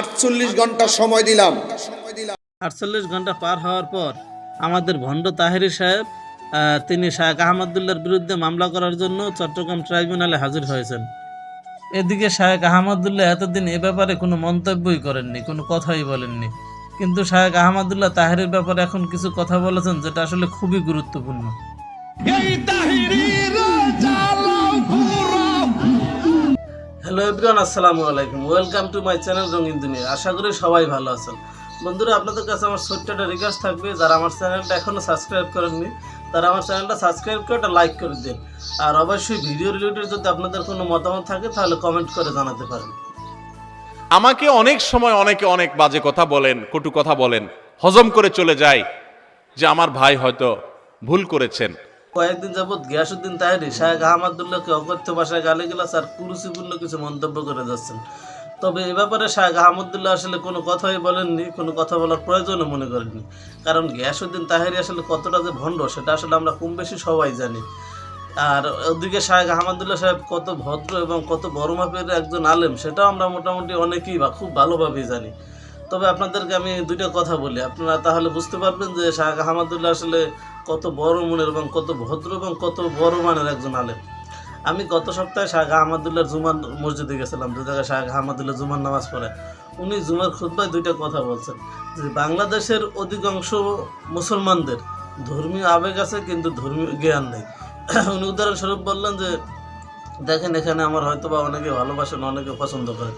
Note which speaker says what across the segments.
Speaker 1: আটচল্লিশ ঘণ্টা সময় দিলাম।
Speaker 2: আটচল্লিশ ঘণ্টা পার হওয়ার পর আমাদের ভণ্ড তাহেরি সাহেব আহ, তিনি শাহেখ আহমদুল্লাহর বিরুদ্ধে মামলা করার জন্য চট্টগ্রাম ট্রাইব্যুনালে হাজির হয়েছেন। এদিকে শাহেখ আহমদুল্লাহ এতদিন এ ব্যাপারে কোনো মন্তব্যই করেননি কোনো কথাই বলেননি। কিন্তু শাহেখ আহমদুল্লাহ তাহেরের ব্যাপারে এখন কিছু কথা বলেছেন যেটা আসলে খুবই গুরুত্বপূর্ণ। হ্যালো এভরিওয়ান, আসসালামু আলাইকুম। ওয়েলকাম টু মাই চ্যানেল রঙিন দুনিয়া আশা করি সবাই ভালো আছেন। বন্ধুরা, আপনাদের কাছে আমার ছোট্ট একটা রিকোয়েস্ট থাকবে। যারা আমার চ্যানেলটা এখনও সাবস্ক্রাইব করেননি, তারা আমার চ্যানেলটা সাবস্ক্রাইব করে একটা লাইক করে দিন। আর অবশ্যই ভিডিও রিলেটেড যদি আপনাদের কোনো মতামত থাকে, তাহলে কমেন্ট করে জানাতে পারেন।
Speaker 3: আমাকে অনেক সময় অনেকে অনেক বাজে কথা বলেন, কটু কথা বলেন, হজম করে চলে যায় যে আমার ভাই হয়তো ভুল করেছেন।
Speaker 2: কয়েকদিন যাবৎ গিয়াসুদ্দিন তাহেরি শাহেখ আহমদুল্লাহকে অকথ্য ভাষায় গালি গালিগালাজ আর কুরুচিপূর্ণ কিছু মন্তব্য করে যাচ্ছেন। তবে এ ব্যাপারে শাহেখ আহমদুল্লাহ আসলে কোনো কথাই বলেননি, কোনো কথা বলার প্রয়োজনও মনে করেননি। কারণ গিয়াসুদ্দিন তাহেরি আসলে কতটা যে ভণ্ড, সেটা আসলে আমরা কম বেশি সবাই জানি। আর ওদিকে শাহেখ আহমদুল্লাহ সাহেব কত ভদ্র এবং কত বড় মাপের একজন আলেম, সেটাও আমরা মোটামুটি অনেকেই বা খুব ভালোভাবেই জানি। তবে আপনাদেরকে আমি দুইটা কথা বলি। আপনারা তাহলে বুঝতে পারবেন যে শাহ আহমদুল্লাহ আসলে কত বড় মনের এবং কত ভদ্র এবং কত বড় মানের একজন আলেম। আমি গত সপ্তাহে শাহ আহমদুল্লাহর জুমার মসজিদে গেছিলাম যে জায়গায় শাহ আহমদুল্লাহ জুমার নামাজ পড়ে। উনি জুমার খুদ্ায় দুইটা কথা বলছেন, যে বাংলাদেশের অধিকাংশ মুসলমানদের ধর্মীয় আবেগ আছে কিন্তু ধর্মীয় জ্ঞান নেই। উনি উদাহরণস্বরূপ বললেন যে, দেখেন, এখানে আমার হয়তো বা অনেকে ভালোবাসেন, অনেকে পছন্দ করেন।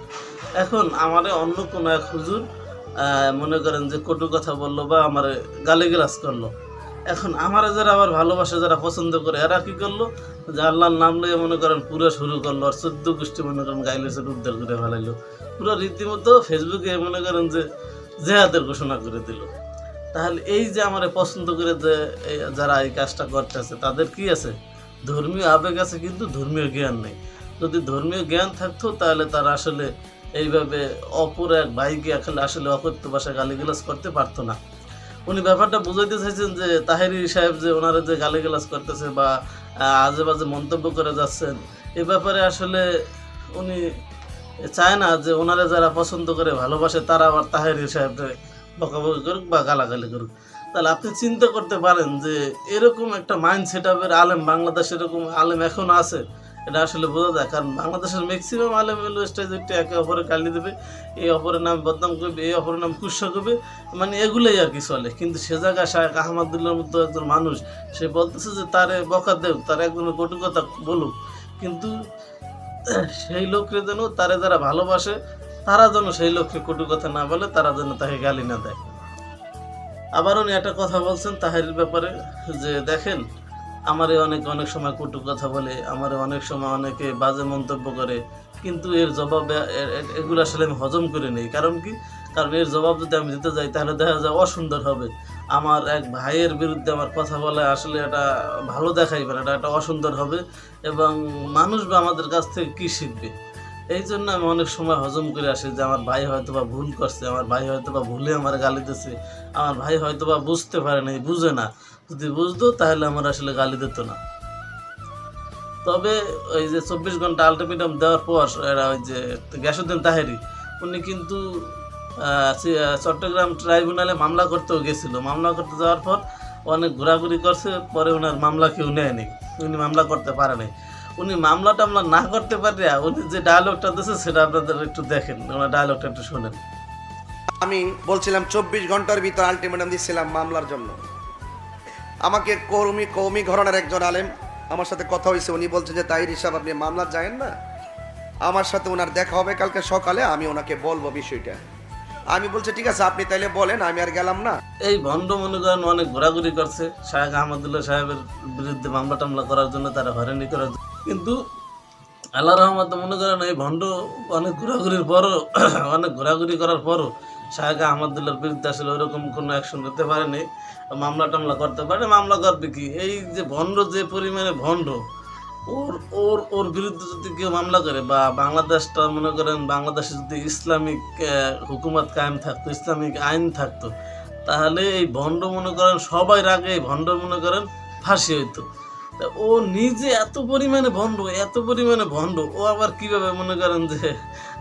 Speaker 2: এখন আমারে অন্য কোনো এক হুজুর মনে করেন যে কটু কথা বলল বা আমার গালিগালাজ করল। এখন আমার যারা আবার ভালোবাসে, যারা পছন্দ করে, এরা কি করল? যে আল্লাহর নাম নিয়ে মনে করেন পুরো শুরু করল আর চোদ্দ গোষ্ঠী মনে করেন গাইলেসের উদ্ধার করে ফেলাইলো। পুরো রীতিমতো ফেসবুকে মনে করেন যে জেহাদের ঘোষণা করে দিল। তাহলে এই যে আমার পছন্দ করে যে যারা এই কাজটা করতেছে, তাদের কি আছে? ধর্মীয় আবেগ আছে, কিন্তু ধর্মীয় জ্ঞান নেই। যদি ধর্মীয় জ্ঞান থাকতো, তাহলে তারা আসলে এইভাবে অপর এক ভাইকে আসলে আসলে অকথ্য ভাষায় গালিগালাজ করতে পারতো না। উনি ব্যাপারটা বুঝাইতে চাইছেন যে, তাহেরি সাহেব যে ওনারা যে গালিগালাজ করতেছে বা আজে বাজে মন্তব্য করে যাচ্ছেন, এ ব্যাপারে আসলে উনি চায় না যে ওনারা যারা পছন্দ করে ভালোবাসে, তারা আবার তাহেরি সাহেবকে বকাবকি করুক বা গালাগালি করুক। তাহলে আপনি চিন্তা করতে পারেন যে, এরকম একটা মাইন্ড সেট আপের আলেম বাংলাদেশ এরকম আলেম এখন আছে? এটা আসলে বোঝা যায়, কারণ বাংলাদেশের ম্যাক্সিমাম আলেম স্টেজে একে অপরে গালি দেবে, এই অপরের নাম বদনাম করবে, এই অপরের নাম কুৎসা করবে মানে এগুলোই আর কি চলে। কিন্তু সে জায়গায় শাহেখ আহমদুল্লাহর মতো একজন মানুষ, সে বলতেছে যে তারে বকা দেব তার একজন কটু কথা বলুক। কিন্তু সেই লোককে যেন তারে যারা ভালোবাসে, তারা যেন সেই লোককে কটু কথা না বলে, তারা যেন তাকে গালি না দেয়। আবার উনি একটা কথা বলছেন তাহের ব্যাপারে, যে দেখেন আমারে অনেক অনেক সময় কটু কথা বলে, আমারে অনেক সময় অনেকে বাজে মন্তব্য করে, কিন্তু এর জবাব এগুলো আসলে আমি হজম করে নেই। কারণ কি? কারণ এর জবাব যদি আমি দিতে যাই, তাহলে দেখা যায় অসুন্দর হবে। আমার এক ভাইয়ের বিরুদ্ধে আমার কথা বলা আসলে এটা ভালো দেখাইবে না, এটা একটা অসুন্দর হবে এবং মানুষ বা আমাদের কাছ থেকে কী শিখবে? এই জন্য আমি অনেক সময় হজম করে আসি যে আমার ভাই হয়তো বা ভুল করছে, আমার ভাই হয়তো বা ভুলে আমার গালি দিচ্ছে আমার ভাই হয়তো বা বুঝতে পারে নাই, বুঝে না। যদি বুঝতো তাহলে আমার আসলে গালি দিত না। তবে ওই যে চব্বিশ ঘণ্টা আলটিমেটাম দেওয়ার পর এরা ওই যে গ্যাসুদ্দিন তাহেরি, উনি কিন্তু চট্টগ্রাম ট্রাইব্যুনালে মামলা করতেও গেছিল। মামলা করতে যাওয়ার পর অনেক ঘোরাঘুরি করছে, পরে ওনার মামলা কেউ নেয়নি। উনি মামলা করতে পারে নাই উনি মামলা টামলা না করতে পারে, উনি যে ডায়লগটা দিয়েছে সেটা আপনাদের একটু দেখেন, ওনার ডায়লগটা একটু শোনেন।
Speaker 4: আমি বলছিলাম, চব্বিশ ঘণ্টার ভিতর আলটিমেটাম দিচ্ছিলাম মামলার জন্য। আমাকে কৌমি কৌমি ঘরানার একজন আলেম আমার সাথে কথা হয়েছে, উনি বলছেন যে তাই হিসাব আপনি মামলা যায়েন না। আমার সাথে ওনার দেখা হবে কালকে সকালে, আমি ওনাকে বলব বিষয়টা। আমি বলছি, ঠিক আছে, আপনি তাইলে বলেন, আমি আর গেলাম না।
Speaker 2: এই ভণ্ড মনে করেন অনেক ঘোরাঘুরি করছে। শাহেখ আহমদুল্লাহ সাহেবের বিরুদ্ধে মামলা টামলা করার জন্য তারা হয়রানি করার। কিন্তু আল্লাহ রহমত মনে করেন এই ভণ্ড অনেক ঘোরাঘুরির পরও, অনেক ঘোরাঘুরি করার পরও শাহেখ আহমদুল্লাহর বিরুদ্ধে আসলে ওরকম কোনো অ্যাকশন নিতে পারেনি। মামলা টামলা করতে পারে, মামলা করবে কি? এই যে ভণ্ড, যে পরিমাণে ভণ্ড ওর ওর ওর বিরুদ্ধে যদি কেউ মামলা করে বা বাংলাদেশটা মনে করেন বাংলাদেশে যদি ইসলামিক হুকুমত কায়েম থাকতো, ইসলামিক আইন থাকতো, তাহলে এই ভণ্ড মনে করেন সবাই আগে এই ভণ্ড মনে করেন ফাঁসি হইতো। ও নিজে এত পরিমাণে ভণ্ড, এত পরিমাণে ভণ্ড, ও আবার কীভাবে মনে করেন যে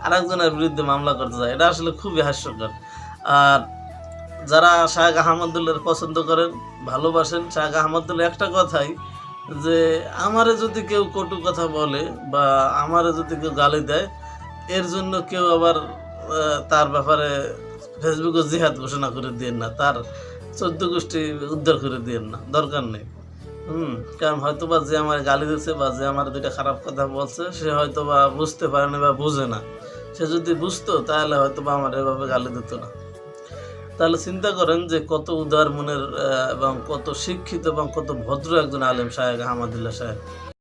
Speaker 2: আরেকজনের বিরুদ্ধে মামলা করতে যায়? এটা আসলে খুবই হাস্যকর। আর যারা শাহেখ আহমদুল্লাহর পছন্দ করেন, ভালোবাসেন শাহেখ আহমদুল্লাহ একটা কথাই যে আমারে যদি কেউ কটু কথা বলে বা আমারে যদি কেউ গালি দেয়, এর জন্য কেউ আবার তার ব্যাপারে ফেসবুকে জিহাদ ঘোষণা করে দিয়েন না, তার চোদ্দ গোষ্ঠী উদ্ধার করে দিয়েন না, দরকার নেই। হুম, কারণ হয়তো বা যে আমার গালি দিচ্ছে বা যে আমার দুইটা খারাপ কথা বলছে, সে হয়তো বা বুঝতে পারে না বা বুঝে না। সে যদি বুঝতো, তাহলে হয়তো বা আমার এভাবে গালি দিত না। তাহলে চিন্তা করেন যে কত উদার মনের এবং কত শিক্ষিত এবং কত ভদ্র একজন আলেম সাহেব আহমদুল্লাহ সাহেব